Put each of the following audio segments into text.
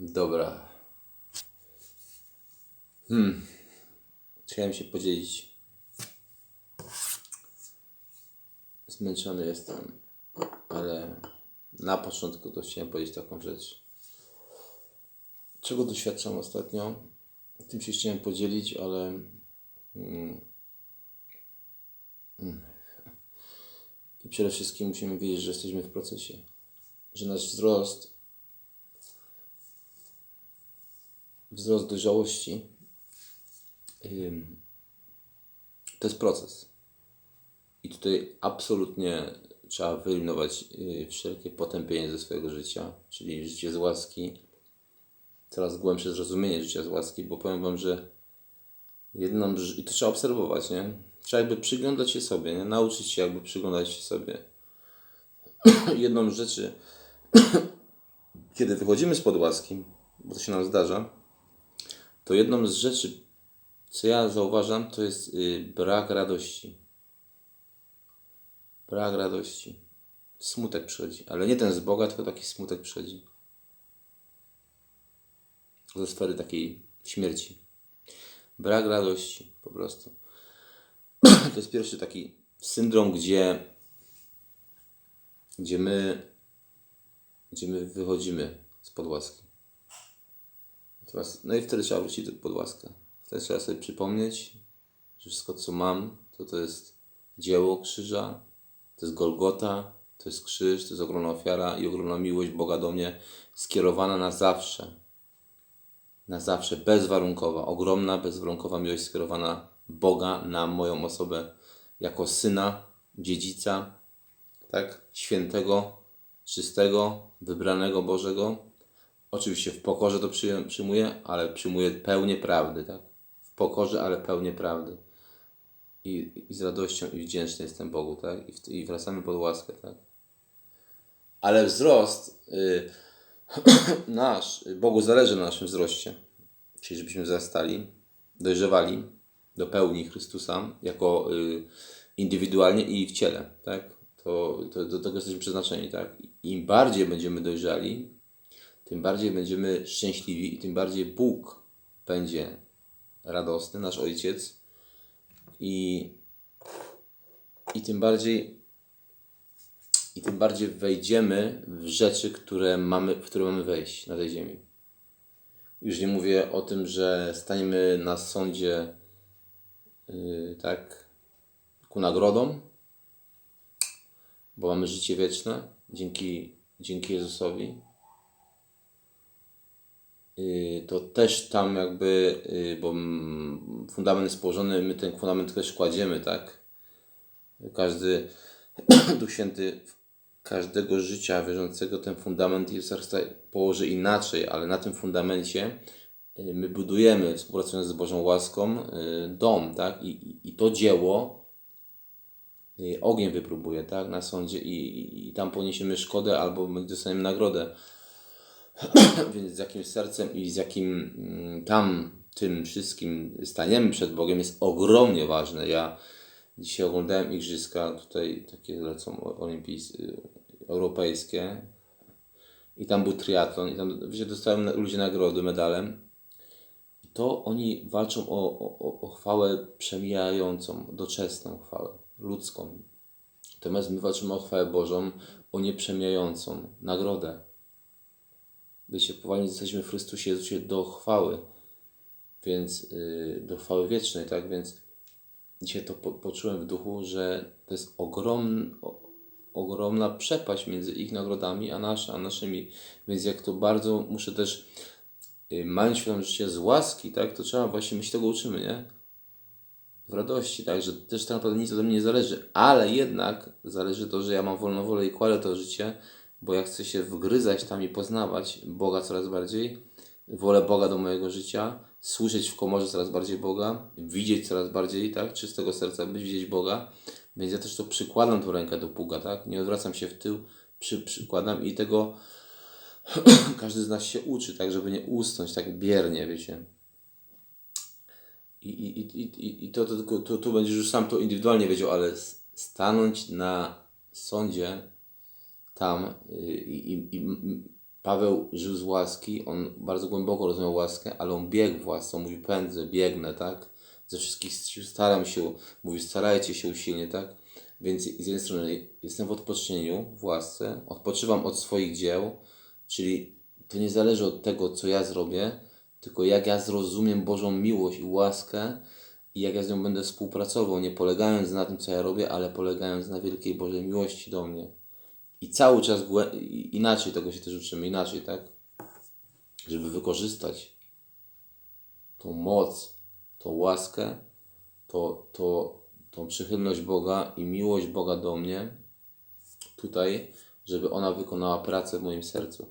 Dobra. Hmm. Chciałem się podzielić. Zmęczony jestem, ale na początku to chciałem powiedzieć taką rzecz. Czego doświadczam ostatnio? Tym się chciałem podzielić, ale mm, mm. i przede wszystkim musimy wiedzieć, że jesteśmy w procesie. Że nasz wzrost wzrost dojrzałości to jest proces. I tutaj absolutnie trzeba wyeliminować y, wszelkie potępienie ze swojego życia, czyli życie z łaski, coraz głębsze zrozumienie życia z łaski, bo powiem Wam, że jedną, i to trzeba obserwować, nie? Trzeba jakby przyglądać się sobie, nie? Nauczyć się jakby przyglądać się sobie. jedną z rzeczy, kiedy wychodzimy spod łaski, bo to się nam zdarza, to jedną z rzeczy, co ja zauważam, to jest y, brak radości. Brak radości. Smutek przychodzi, ale nie ten z Boga, tylko taki smutek przychodzi. Ze sfery takiej śmierci. Brak radości, po prostu. To jest pierwszy taki syndrom, gdzie, gdzie my, gdzie my wychodzimy spod łaski. No i wtedy trzeba wrócić pod łaskę. Wtedy trzeba sobie przypomnieć, że wszystko co mam, to to jest dzieło krzyża, to jest Golgota, to jest krzyż, to jest ogromna ofiara i ogromna miłość Boga do mnie skierowana na zawsze. Na zawsze, bezwarunkowa, ogromna, bezwarunkowa miłość skierowana Boga na moją osobę jako syna, dziedzica, tak? Świętego, czystego, wybranego Bożego, Oczywiście w pokorze to przyjmuję, ale przyjmuję pełnię prawdy, tak? W pokorze, ale pełnię prawdy. I, I z radością i wdzięczny jestem Bogu, tak? I, w, I wracamy pod łaskę, tak? Ale wzrost y, nasz, Bogu zależy na naszym wzroście, czyli żebyśmy wzrastali, dojrzewali do pełni Chrystusa jako y, indywidualnie i w ciele, tak? To, to, do tego jesteśmy przeznaczeni, tak? Im bardziej będziemy dojrzali, tym bardziej będziemy szczęśliwi i tym bardziej Bóg będzie radosny, nasz Ojciec i, i tym bardziej i tym bardziej wejdziemy w rzeczy, które mamy, w które mamy wejść na tej ziemi. Już nie mówię o tym, że staniemy na sądzie yy, tak ku nagrodom, bo mamy życie wieczne dzięki, dzięki Jezusowi, to też tam jakby, y, bo fundament jest położony, my ten fundament też kładziemy, tak? Każdy Duch Święty każdego życia wierzącego ten fundament położy inaczej, ale na tym fundamencie y, my budujemy, współpracując z Bożą łaską, y, dom, tak? I, i, to dzieło y, ogień wypróbuje, tak? Na sądzie i, i, tam poniesiemy szkodę albo my dostaniemy nagrodę. Więc z jakim sercem i z jakim mm, tam tym wszystkim staniemy przed Bogiem jest ogromnie ważne. Ja dzisiaj oglądałem igrzyska, tutaj takie lecą olimpijskie, europejskie i tam był triatlon i tam wiecie, dostałem ludzie nagrody, medale. I to oni walczą o, o- o chwałę przemijającą, doczesną chwałę, ludzką. Natomiast my walczymy o chwałę Bożą, o nieprzemijającą nagrodę. Wiecie, powołani jesteśmy w Chrystusie Jezusie do chwały, więc yy, do chwały wiecznej, tak? Więc dzisiaj to po, poczułem w duchu, że to jest ogrom, o, ogromna przepaść między ich nagrodami a, nasz, a naszymi. Więc jak to bardzo muszę też, yy, mając świadomość życia z łaski, tak? To trzeba właśnie, my się tego uczymy, nie? w radości, tak, że też tak naprawdę nic ode mnie nie zależy, ale jednak zależy to, że ja mam wolną wolę i kładę to życie, bo ja chcę się wgryzać tam i poznawać Boga coraz bardziej, wolę Boga do mojego życia, słyszeć w komorze coraz bardziej Boga, widzieć coraz bardziej, tak, czystego serca, widzieć Boga, więc ja też to przykładam tą rękę do pługa, tak, nie odwracam się w tył, przy, przykładam i tego każdy z nas się uczy, tak, żeby nie usnąć tak biernie, wiecie, i, i, i, i, to, to, to, tu będziesz już sam to indywidualnie wiedział, ale stanąć na sądzie tam y, i, i, i Paweł żył z łaski, on bardzo głęboko rozumiał łaskę, ale on biegł w łasce, on mówi pędzę, biegnę, tak? Ze wszystkich staram się, mówi starajcie się usilnie, tak? Więc z jednej strony jestem w odpocznieniu, w łasce, odpoczywam od swoich dzieł, czyli to nie zależy od tego, co ja zrobię, tylko jak ja zrozumiem Bożą miłość i łaskę i jak ja z nią będę współpracował, nie polegając na tym, co ja robię, ale polegając na wielkiej Bożej miłości do mnie. I cały czas inaczej tego się też uczymy, inaczej, tak? Żeby wykorzystać tą moc, tą łaskę, to, to, tą przychylność Boga i miłość Boga do mnie tutaj, żeby ona wykonała pracę w moim sercu.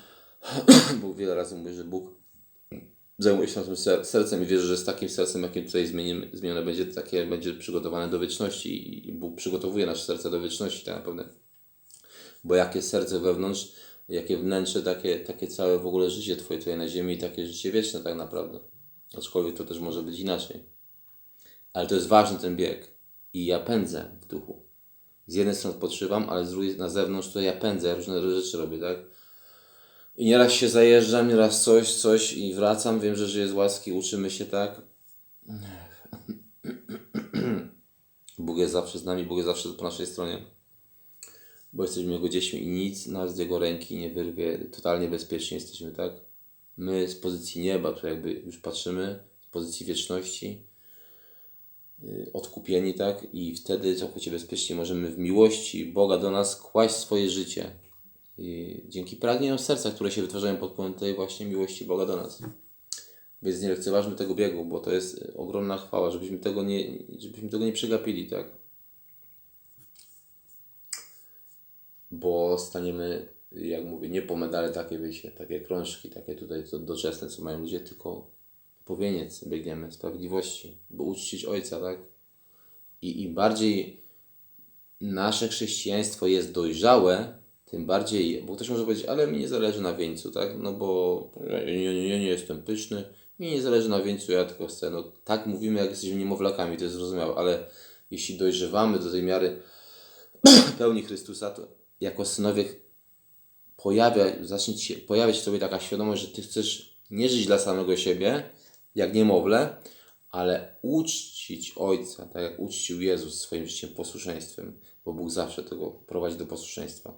Bóg wiele razy mówi, że Bóg zajmuje się naszym ser- sercem i wierzę, że z takim sercem, jakim tutaj zmienimy, zmienione będzie, takie będzie przygotowane do wieczności i Bóg przygotowuje nasze serce do wieczności tak naprawdę. Bo jakie serce wewnątrz, jakie wnętrze, takie, takie całe w ogóle życie Twoje tutaj na ziemi i takie życie wieczne tak naprawdę. Aczkolwiek to też może być inaczej. Ale to jest ważny ten bieg. I ja pędzę w duchu. Z jednej strony odpoczywam, ale z drugiej na zewnątrz to ja pędzę, różne rzeczy robię, tak? I nieraz się zajeżdżam, nieraz coś, coś i wracam. Wiem, że żyję z łaski, uczymy się tak. Bóg jest zawsze z nami, Bóg jest zawsze po naszej stronie. Bo jesteśmy Jego dziećmi i nic nas z Jego ręki nie wyrwie. Totalnie bezpiecznie jesteśmy, tak? My z pozycji nieba, tu jakby już patrzymy, z pozycji wieczności, y, odkupieni, tak? I wtedy całkowicie bezpiecznie możemy w miłości Boga do nas kłaść swoje życie. I dzięki pragnieniom serca, które się wytwarzają pod wpływem tej właśnie miłości Boga do nas. Więc nie lekceważmy tego biegu, bo to jest ogromna chwała, żebyśmy tego nie, żebyśmy tego nie przegapili, tak? Bo staniemy, jak mówię, nie po medale takie, wiecie, takie krążki, takie tutaj to doczesne, co mają ludzie, tylko po wieniec biegniemy sprawiedliwości, bo uczcić Ojca, tak? I im bardziej nasze chrześcijaństwo jest dojrzałe, tym bardziej, bo ktoś może powiedzieć, ale mi nie zależy na wieńcu, tak? No bo ja nie jestem pyszny, mi nie zależy na wieńcu, ja tylko chcę. No tak mówimy, jak jesteśmy niemowlakami, to jest zrozumiałe, ale jeśli dojrzewamy do tej miary pełni Chrystusa, to jako synowie pojawia, zacznie się pojawiać w sobie taka świadomość, że ty chcesz nie żyć dla samego siebie, jak niemowlę, ale uczcić Ojca, tak jak uczcił Jezus swoim życiem posłuszeństwem, bo Bóg zawsze tego prowadzi do posłuszeństwa.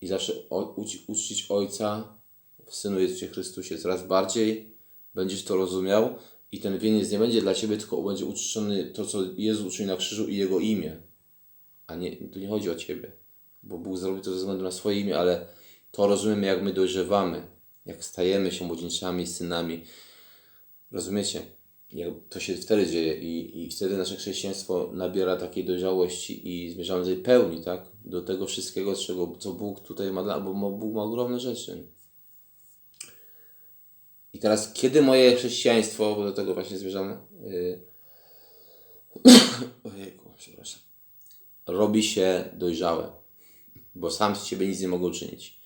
I zawsze uci, uczcić Ojca w Synu Jezusie Chrystusie coraz bardziej będziesz to rozumiał i ten wieniec nie będzie dla Ciebie, tylko będzie uczczony to, co Jezus uczynił na krzyżu i Jego imię. A nie, tu nie chodzi o Ciebie, bo Bóg zrobił to ze względu na swoje imię, ale to rozumiemy, jak my dojrzewamy, jak stajemy się młodzieńczami, synami. Rozumiecie? Jak to się wtedy dzieje i, i wtedy nasze chrześcijaństwo nabiera takiej dojrzałości i zmierzamy do tej pełni, tak? Do tego wszystkiego, czego, co Bóg tutaj ma dla, bo Bóg ma ogromne rzeczy. I teraz, kiedy moje chrześcijaństwo, bo do tego właśnie zmierzamy, yy... ojejku, przepraszam, robi się dojrzałe, bo sam z siebie nic nie mogę uczynić.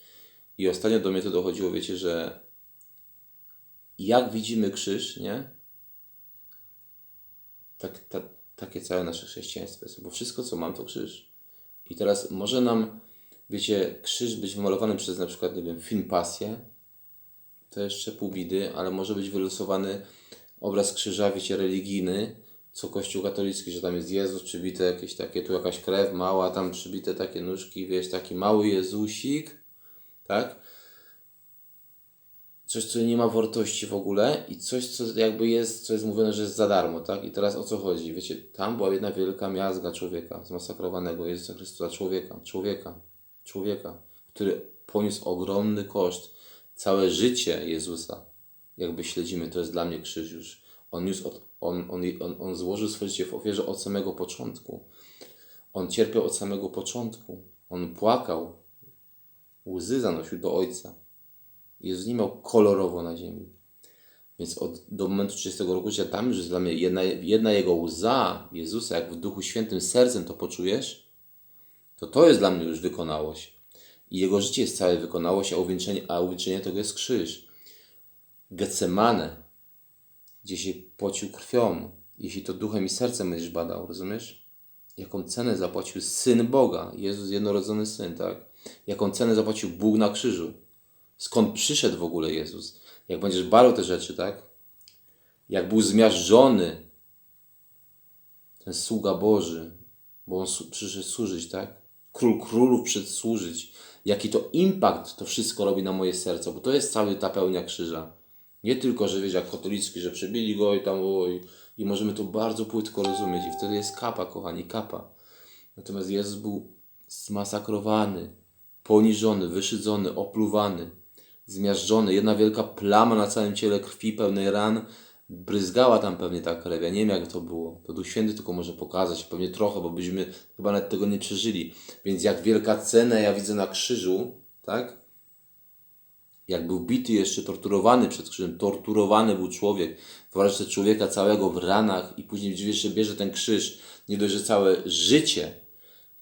I ostatnio do mnie to dochodziło, wiecie, że jak widzimy krzyż, nie? Tak, ta, takie całe nasze chrześcijaństwo jest, bo wszystko, co mam, to krzyż. I teraz może nam, wiecie, krzyż być wymalowany przez na przykład, nie wiem, film Pasję, to jeszcze pół bidy, ale może być wylosowany obraz krzyża, wiecie, religijny, co Kościół katolicki, że tam jest Jezus przybite jakieś takie, tu jakaś krew mała, tam przybite takie nóżki, wiesz, taki mały Jezusik, tak? Coś, co nie ma wartości w ogóle i coś, co jakby jest, co jest mówione, że jest za darmo, tak? I teraz o co chodzi? Wiecie, tam była jedna wielka miazga człowieka, zmasakrowanego Jezusa Chrystusa, człowieka, człowieka, człowieka, który poniósł ogromny koszt. Całe życie Jezusa, jakby śledzimy, to jest dla mnie krzyż już. On, niósł od, on, on, on, on złożył swoje życie w ofierze od samego początku. On cierpiał od samego początku. On płakał. Łzy zanosił do Ojca. Jezus nie miał kolorowo na ziemi. Więc od, do momentu 30 roku życia tam już jest dla mnie jedna, jedna jego łza Jezusa, jak w Duchu Świętym sercem to poczujesz, to to jest dla mnie już wykonałość. I jego życie jest całe wykonałość, a uwieńczenie, a uwieńczenie tego jest krzyż. Getsemane, gdzie się pocił krwią, jeśli to duchem i sercem będziesz badał, rozumiesz? Jaką cenę zapłacił Syn Boga, Jezus jednorodzony Syn, tak? Jaką cenę zapłacił Bóg na krzyżu. skąd przyszedł w ogóle Jezus. Jak będziesz badał te rzeczy, tak? Jak był zmiażdżony ten sługa Boży, bo on przyszedł służyć, tak? Król królów przyszedł służyć. Jaki to impact to wszystko robi na moje serce, bo to jest cały ta pełnia krzyża. Nie tylko, że wiesz, jak katolicki, że przebili go i tam o, i, i możemy to bardzo płytko rozumieć i wtedy jest kapa, kochani, kapa. Natomiast Jezus był zmasakrowany, poniżony, wyszydzony, opluwany, zmiażdżony. Jedna wielka plama na całym ciele krwi, pełnej ran. Bryzgała tam pewnie ta krew. Ja nie wiem, jak to było. To Duch Święty tylko może pokazać. Pewnie trochę, bo byśmy chyba nawet tego nie przeżyli. Więc jak wielka cena ja widzę na krzyżu, tak? Jak był bity jeszcze, torturowany przed krzyżem, torturowany był człowiek, wyobraź sobie człowieka całego w ranach i później jeszcze bierze ten krzyż, nie dość, że całe życie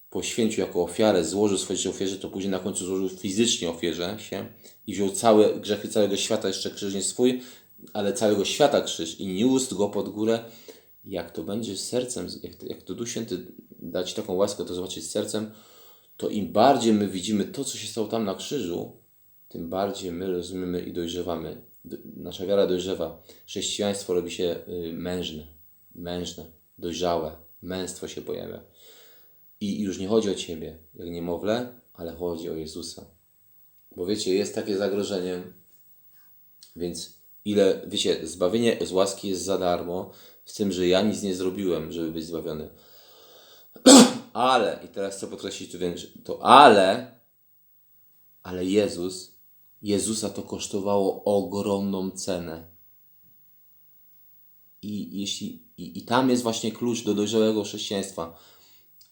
poświęcił jako ofiarę, złożył swoje życie ofierze, to później na końcu złożył fizycznie ofierze się i wziął całe grzechy całego świata, jeszcze krzyż nie swój, ale całego świata krzyż i niósł go pod górę. Jak to będzie z sercem, jak to, jak to Duch Święty da Ci taką łaskę, to zobaczyć z sercem, to im bardziej my widzimy to, co się stało tam na krzyżu, tym bardziej my rozumiemy i dojrzewamy. Nasza wiara dojrzewa. Chrześcijaństwo robi się y, mężne, mężne, dojrzałe. Męstwo się pojawia. I już nie chodzi o Ciebie, jak niemowlę, ale chodzi o Jezusa. Bo wiecie, jest takie zagrożenie, więc ile, wiecie, zbawienie z łaski jest za darmo, z tym, że ja nic nie zrobiłem, żeby być zbawiony. Ale, i teraz chcę podkreślić więcej, to ale, ale Jezus, Jezusa to kosztowało ogromną cenę. I, jeśli, i, I tam jest właśnie klucz do dojrzałego chrześcijaństwa.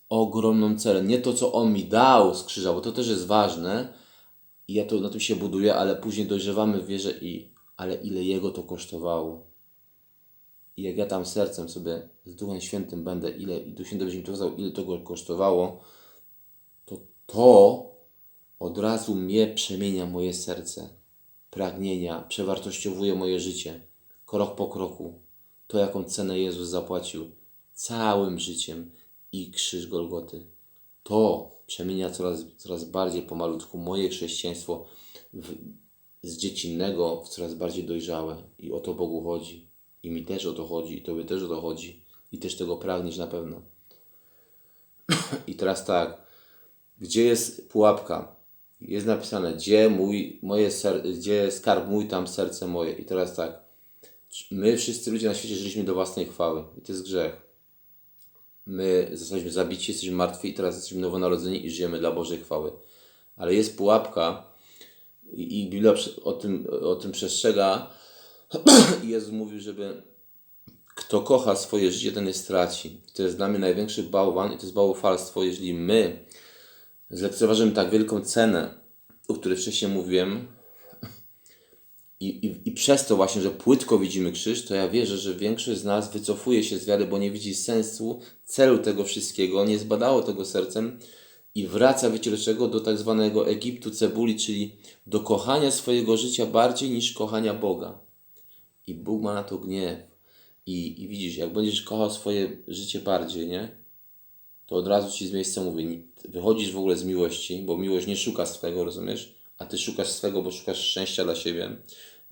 Ogromną cenę. Nie to, co On mi dał z krzyża, bo to też jest ważne. I ja to na tym się buduję, ale później dojrzewamy w wierze i ale ile Jego to kosztowało. I jak ja tam sercem sobie z Duchem Świętym będę, ile i Duch Święty będzie mi ile to go kosztowało, to to od razu mnie przemienia moje serce, pragnienia, przewartościowuje moje życie, krok po kroku. To, jaką cenę Jezus zapłacił całym życiem i krzyż Golgoty. To przemienia coraz, coraz bardziej pomalutku moje chrześcijaństwo w, z dziecinnego w coraz bardziej dojrzałe. I o to Bogu chodzi. I mi też o to chodzi, i Tobie też o to chodzi. I też tego pragniesz na pewno. I teraz tak, gdzie jest pułapka? Jest napisane, gdzie, mój, moje ser, gdzie skarb mój, tam serce moje. I teraz tak, my wszyscy ludzie na świecie żyliśmy do własnej chwały. I to jest grzech. My zostaliśmy zabici, jesteśmy martwi i teraz jesteśmy nowonarodzeni i żyjemy dla Bożej chwały. Ale jest pułapka i, i Biblia o tym, o tym przestrzega. Jezus mówił, żeby kto kocha swoje życie, ten je straci. To jest dla mnie największy bałwan i to jest bałwalstwo, jeżeli my zlekceważymy tak wielką cenę, o której wcześniej mówiłem, i, i, i przez to właśnie, że płytko widzimy krzyż, to ja wierzę, że większość z nas wycofuje się z wiary, bo nie widzi sensu, celu tego wszystkiego, nie zbadało tego sercem i wraca, wiecie do? Do tak zwanego Egiptu cebuli, czyli do kochania swojego życia bardziej niż kochania Boga. I Bóg ma na to gniew. I, I widzisz, jak będziesz kochał swoje życie bardziej, nie? To od razu ci z miejsca mówię, nie- wychodzisz w ogóle z miłości, bo miłość nie szuka swego, rozumiesz? A ty szukasz swego, bo szukasz szczęścia dla siebie.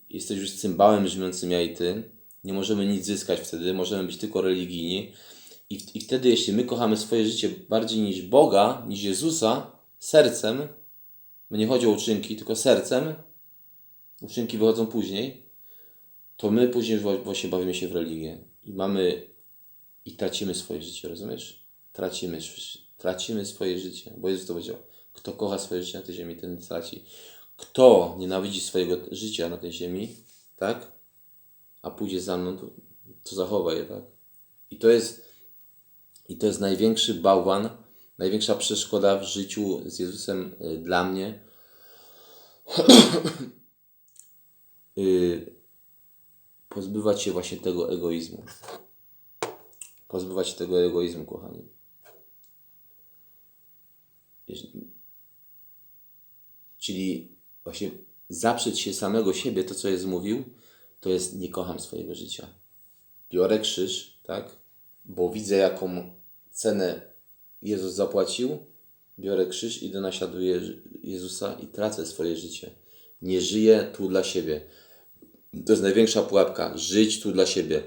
Jesteś już cymbałem brzmiącym ja i ty. Nie możemy nic zyskać wtedy, możemy być tylko religijni. I, I wtedy, jeśli my kochamy swoje życie bardziej niż Boga, niż Jezusa, sercem, bo nie chodzi o uczynki, tylko sercem, uczynki wychodzą później, to my później właśnie bawimy się w religię i mamy i tracimy swoje życie, rozumiesz? Tracimy, tracimy swoje życie, bo Jezus to powiedział, kto kocha swoje życie na tej ziemi, ten traci. Kto nienawidzi swojego życia na tej ziemi, tak? A pójdzie za mną, to, to zachowa je, tak? I to jest, i to jest największy bałwan, największa przeszkoda w życiu z Jezusem y, dla mnie. y, pozbywać się właśnie tego egoizmu. Pozbywać się tego egoizmu, kochani. Jeśli- Czyli właśnie zaprzeć się samego siebie, to co jest mówił, to jest nie kocham swojego życia. Biorę krzyż, tak? Bo widzę jaką cenę Jezus zapłacił. Biorę krzyż, idę naśladuję Jezusa i tracę swoje życie. Nie żyję tu dla siebie. To jest największa pułapka. Żyć tu dla siebie.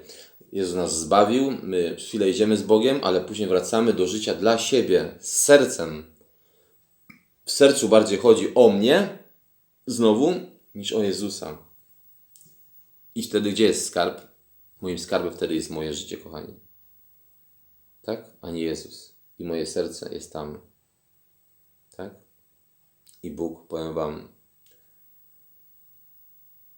Jezus nas zbawił, my chwilę idziemy z Bogiem, ale później wracamy do życia dla siebie, z sercem. W sercu bardziej chodzi o mnie, znowu, niż o Jezusa. I wtedy gdzie jest skarb? Moim skarbem wtedy jest moje życie, kochani. Tak? A nie Jezus. I moje serce jest tam. Tak? I Bóg, powiem Wam,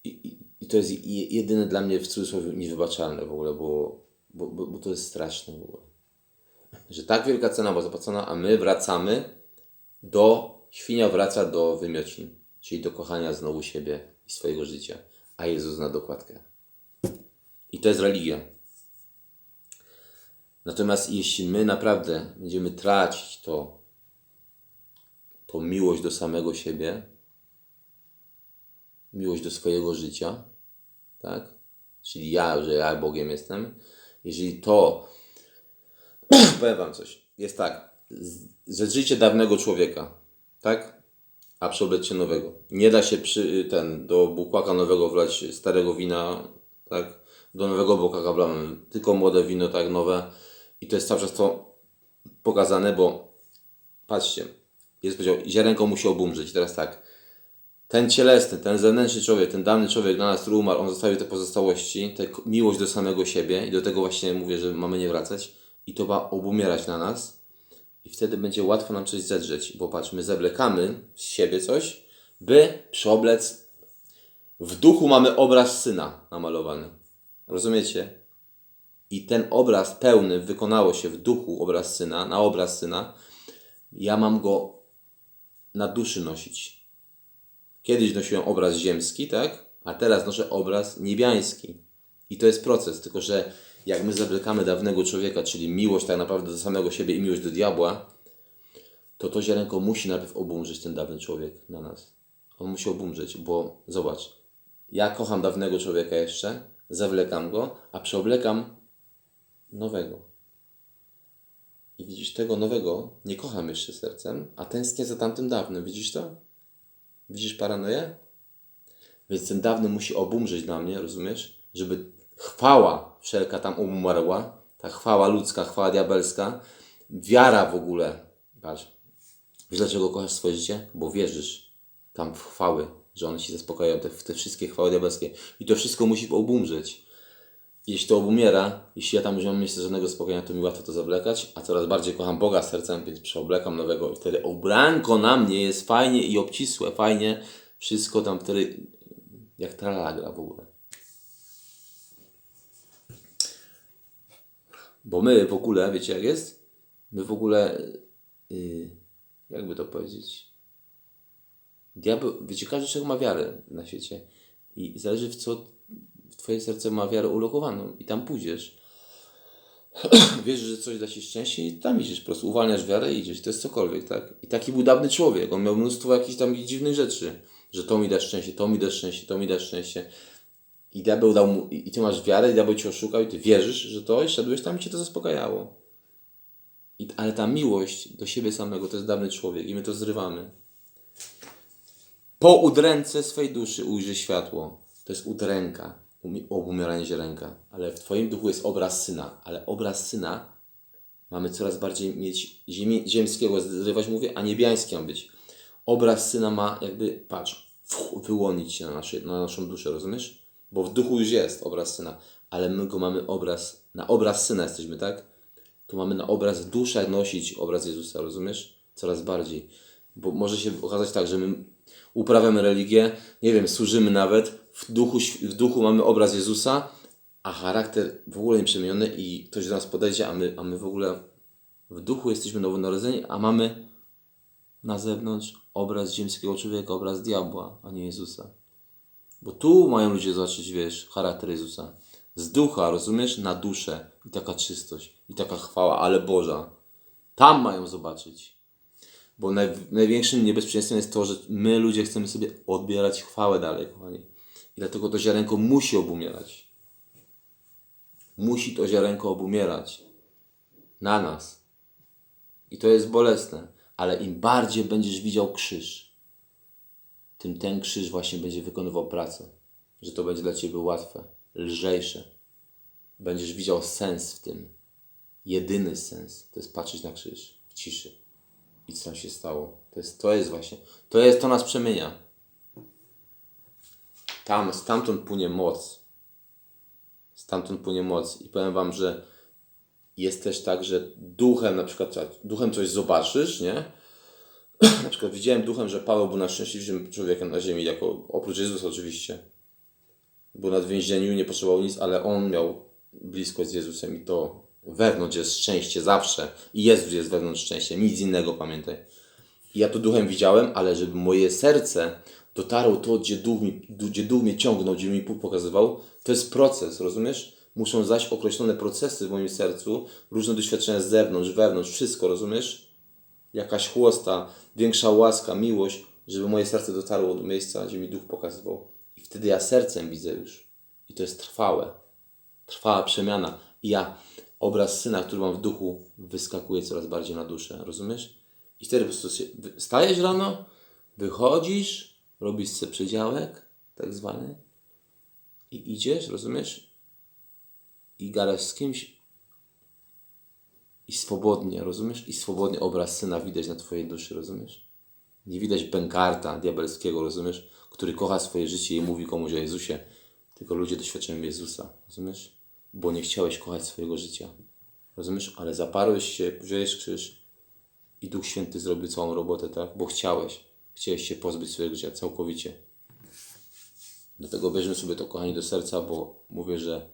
i, i, i to jest je- jedyne dla mnie w cudzysłowie niewybaczalne w ogóle, bo, bo, bo, bo to jest straszne w ogóle. Że tak wielka cena była zapłacona, a my wracamy do, świnia wraca do wymiocin, czyli do kochania znowu siebie i swojego życia, a Jezus na dokładkę. I to jest religia. Natomiast jeśli my naprawdę będziemy tracić to, tą miłość do samego siebie, miłość do swojego życia, tak? Czyli ja, że ja Bogiem jestem. Jeżeli to, powiem Wam coś, jest tak, że życie dawnego człowieka, tak? A przeobleć się nowego. Nie da się przy, ten, do bukłaka nowego wlać starego wina, tak? Do nowego bukłaka wlamy tylko młode wino, tak, nowe. I to jest cały czas to pokazane, bo patrzcie, jest powiedział, ziarenko musi obumrzeć. Teraz tak, ten cielesny, ten zewnętrzny człowiek, ten dawny człowiek dla nas, który umarł, on zostawił te pozostałości, tę miłość do samego siebie i do tego właśnie mówię, że mamy nie wracać i to ma obumierać na nas i wtedy będzie łatwo nam coś zedrzeć, bo patrz, my zawlekamy z siebie coś, by przeoblec w duchu mamy obraz syna namalowany. Rozumiecie? I ten obraz pełny wykonało się w duchu obraz syna, na obraz syna. Ja mam go na duszy nosić. Kiedyś nosiłem obraz ziemski, tak? A teraz noszę obraz niebiański. I to jest proces, tylko że jak my zawlekamy dawnego człowieka, czyli miłość tak naprawdę do samego siebie i miłość do diabła, to to ziarenko musi najpierw obumrzeć ten dawny człowiek na nas. On musi obumrzeć, bo zobacz, ja kocham dawnego człowieka jeszcze, zawlekam go, a przeoblekam nowego. I widzisz, tego nowego nie kocham jeszcze sercem, a tęsknię za tamtym dawnym. Widzisz to? Widzisz paranoję? Więc ten dawny musi obumrzeć na mnie, rozumiesz? Żeby chwała wszelka tam umarła, ta chwała ludzka, chwała diabelska, wiara w ogóle. Patrz, wiesz dlaczego kochasz swoje życie? Bo wierzysz tam w chwały, że one ci zaspokajają, te, te wszystkie chwały diabelskie. I to wszystko musi obumrzeć. Jeśli to obumiera, jeśli ja tam już mam miejsca żadnego spokojenia, to mi łatwo to zawlekać, a coraz bardziej kocham Boga sercem, więc przeoblekam nowego i wtedy ubranko na mnie jest fajnie i obcisłe, fajnie, wszystko tam wtedy jak tralagra w ogóle. Bo my w ogóle, wiecie jak jest? My w ogóle, yy, jakby to powiedzieć, diabeł, wiecie, każdy człowiek ma wiarę na świecie i zależy w co twoje serce ma wiarę ulokowaną i tam pójdziesz. Wiesz, że coś da ci szczęście i tam idziesz, po prostu uwalniasz wiarę i idziesz, to jest cokolwiek, tak? I taki był dawny człowiek, on miał mnóstwo jakichś tam dziwnych rzeczy, że to mi da szczęście, to mi da szczęście, to mi da szczęście. I diabeł dał mu, i ty masz wiarę, i diabeł cię oszukał i ty wierzysz, że to i szedłeś tam i cię to zaspokajało. I, ale ta miłość do siebie samego to jest dawny człowiek i my to zrywamy. Po udręce swej duszy ujrzy światło. To jest udręka, umi- obumieranie ziarenka. Ale w Twoim duchu jest obraz syna. Ale obraz syna mamy coraz bardziej mieć ziemi, ziemskiego, zrywać mówię, a niebiański ma być. Obraz syna ma jakby, patrz, wyłonić się na, nasze, na naszą duszę, rozumiesz? Bo w duchu już jest obraz syna, ale my go mamy obraz, na obraz syna jesteśmy, tak? Tu mamy na obraz dusza nosić obraz Jezusa, rozumiesz? Coraz bardziej. Bo może się okazać tak, że my uprawiamy religię, nie wiem, służymy nawet, w duchu, w duchu mamy obraz Jezusa, a charakter w ogóle nieprzemieniony i ktoś do nas podejdzie, a my, a my w ogóle w duchu jesteśmy nowonarodzeni, a mamy na zewnątrz obraz ziemskiego człowieka, obraz diabła, a nie Jezusa. Bo tu mają ludzie zobaczyć, wiesz, charakter Jezusa. Z ducha, rozumiesz? Na duszę. I taka czystość. I taka chwała, ale Boża. Tam mają zobaczyć. Bo naj, największym niebezpieczeństwem jest to, że my ludzie chcemy sobie odbierać chwałę dalej, kochani. I dlatego to ziarenko musi obumierać. Musi to ziarenko obumierać. Na nas. I to jest bolesne. Ale im bardziej będziesz widział krzyż, tym ten krzyż właśnie będzie wykonywał pracę. Że to będzie dla Ciebie łatwe, lżejsze. Będziesz widział sens w tym. Jedyny sens to jest patrzeć na krzyż w ciszy. I co tam się stało? To jest, to jest właśnie, to jest, to nas przemienia. Tam, stamtąd płynie moc. Stamtąd płynie moc. I powiem Wam, że jest też tak, że duchem na przykład, duchem coś zobaczysz, nie? Na przykład widziałem duchem, że Paweł był najszczęśliwszym człowiekiem na ziemi, jako, oprócz Jezusa oczywiście. Był nad więzieniu, nie potrzebował nic, ale on miał bliskość z Jezusem i to wewnątrz jest szczęście zawsze. I Jezus jest wewnątrz szczęście, nic innego pamiętaj. I ja to duchem widziałem, ale żeby moje serce dotarło to, gdzie duch, mi, gdzie duch mnie ciągnął, gdzie mi pokazywał, to jest proces, rozumiesz? Muszą zaś określone procesy w moim sercu, różne doświadczenia z zewnątrz, wewnątrz, wszystko, rozumiesz? Jakaś chłosta, większa łaska, miłość, żeby moje serce dotarło do miejsca, gdzie mi duch pokazywał. I wtedy ja sercem widzę już. I to jest trwałe. Trwała przemiana. I ja obraz syna, który mam w duchu, wyskakuje coraz bardziej na duszę, rozumiesz? I wtedy po prostu stajesz rano, wychodzisz, robisz sobie przedziałek, tak zwany, i idziesz, rozumiesz? I gadasz z kimś i swobodnie, rozumiesz? I swobodnie obraz syna widać na twojej duszy, rozumiesz? Nie widać bękarta diabelskiego, rozumiesz? Który kocha swoje życie i mówi komuś o Jezusie. Tylko ludzie doświadczają Jezusa, rozumiesz? Bo nie chciałeś kochać swojego życia. Rozumiesz? Ale zaparłeś się, wziąłeś krzyż i Duch Święty zrobił całą robotę, tak? Bo chciałeś. Chciałeś się pozbyć swojego życia całkowicie. Dlatego bierzmy sobie to, kochani, do serca, bo mówię, że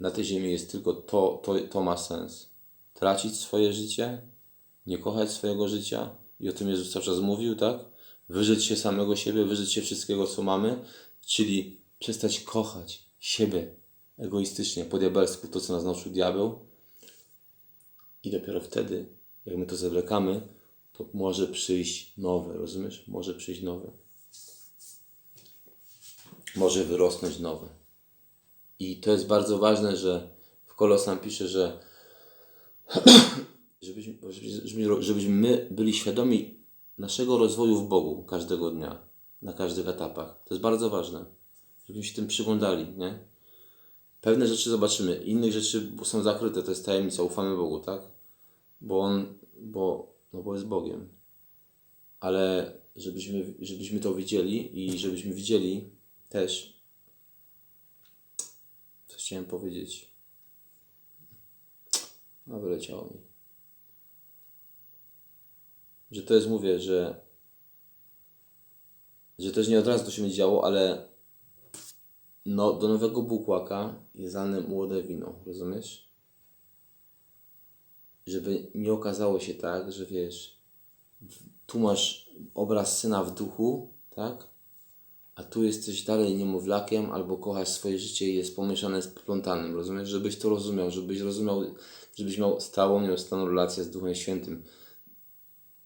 na tej ziemi jest tylko to, to, to ma sens. Tracić swoje życie, nie kochać swojego życia i o tym Jezus cały czas mówił, tak? Wyżyć się samego siebie, wyżyć się wszystkiego, co mamy, czyli przestać kochać siebie egoistycznie, po diabelsku, to, co nas nauczył diabeł. I dopiero wtedy, jak my to zawlekamy, to może przyjść nowe, rozumiesz? Może przyjść nowe. Może wyrosnąć nowe. I to jest bardzo ważne, że w Kolosan pisze, że żebyśmy, żebyśmy, żebyśmy my byli świadomi naszego rozwoju w Bogu każdego dnia, na każdych etapach. To jest bardzo ważne, żebyśmy się tym przyglądali, nie? Pewne rzeczy zobaczymy, innych rzeczy są zakryte, to jest tajemnica, ufamy Bogu, tak? Bo On, bo, no bo jest Bogiem. Ale żebyśmy, żebyśmy to widzieli i żebyśmy widzieli też, co chciałem powiedzieć. No wyleciało mi. Że to jest, mówię, że że też nie od razu to się będzie działo, ale no, do nowego bukłaka jest dane młode wino, rozumiesz? Żeby nie okazało się tak, że wiesz, tu masz obraz syna w duchu, tak? A tu jesteś dalej niemowlakiem, albo kochasz swoje życie i jest pomieszane z plątanym, rozumiesz? Żebyś to rozumiał, żebyś rozumiał, żebyś miał stałą, nieustanną relację z Duchem Świętym.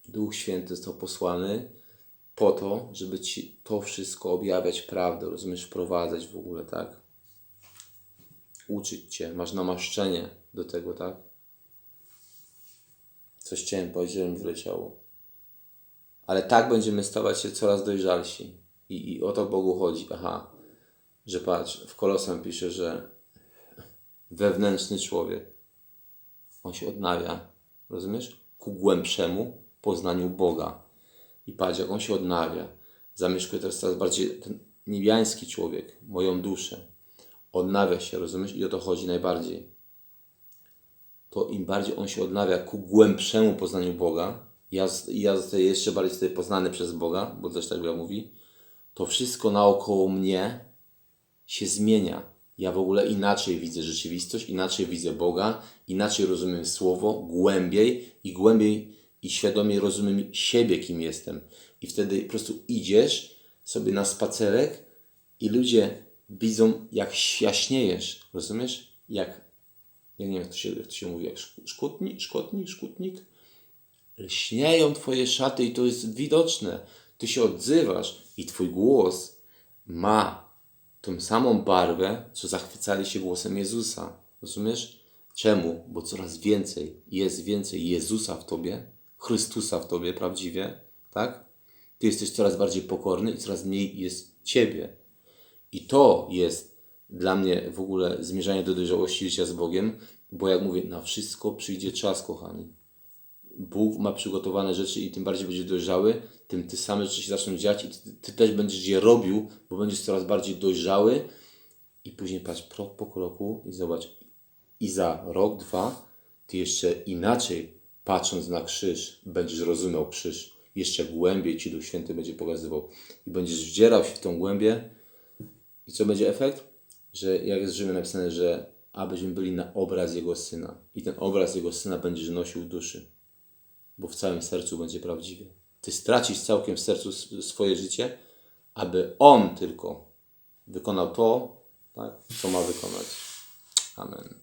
Duch Święty został posłany po to, żeby ci to wszystko objawiać prawdę, rozumiesz, wprowadzać w ogóle, tak? Uczyć cię, masz namaszczenie do tego, tak? Coś chciałem powiedzieć, mi wyleciało. Ale tak będziemy stawać się coraz dojrzalsi. I, I o to Bogu chodzi. Aha, że patrz, w Kolosem pisze, że wewnętrzny człowiek, on się odnawia, rozumiesz? Ku głębszemu poznaniu Boga. I patrz, jak on się odnawia. Zamieszkuje teraz coraz bardziej ten niebiański człowiek, moją duszę. Odnawia się, rozumiesz? I o to chodzi najbardziej. To im bardziej on się odnawia ku głębszemu poznaniu Boga, ja, ja zostaję jeszcze bardziej wtedy poznany przez Boga, bo też tak Biblia mówi, to wszystko naokoło mnie się zmienia. Ja w ogóle inaczej widzę rzeczywistość, inaczej widzę Boga, inaczej rozumiem Słowo, głębiej i głębiej i świadomie rozumiem siebie, kim jestem. I wtedy po prostu idziesz sobie na spacerek i ludzie widzą, jak jaśniejesz, rozumiesz? Jak, ja nie wiem, jak to się, jak to się mówi, jak szku- szkutnik, szkutnik, szkutnik? Lśnieją twoje szaty i to jest widoczne. Ty się odzywasz i twój głos ma tą samą barwę, co zachwycali się głosem Jezusa. Rozumiesz? Czemu? Bo coraz więcej, jest więcej Jezusa w tobie, Chrystusa w tobie prawdziwie, tak? Ty jesteś coraz bardziej pokorny i coraz mniej jest Ciebie. I to jest dla mnie w ogóle zmierzanie do dojrzałości życia z Bogiem, bo jak mówię, na wszystko przyjdzie czas, kochani. Bóg ma przygotowane rzeczy i tym bardziej będzie dojrzały, tym te same rzeczy się zaczną dziać i ty, ty też będziesz je robił, bo będziesz coraz bardziej dojrzały i później patrz krok po kroku i zobacz. I za rok, dwa, ty jeszcze inaczej patrząc na krzyż, będziesz rozumiał krzyż. Jeszcze głębiej ci Duch Święty będzie pokazywał. I będziesz wdzierał się w tą głębię. I co będzie efekt? Że jak jest w Rzymie napisane, że abyśmy byli na obraz Jego Syna. I ten obraz Jego Syna będziesz nosił w duszy. Bo w całym sercu będzie prawdziwie. Ty stracisz całkiem w sercu swoje życie, aby On tylko wykonał to, tak, co ma wykonać. Amen.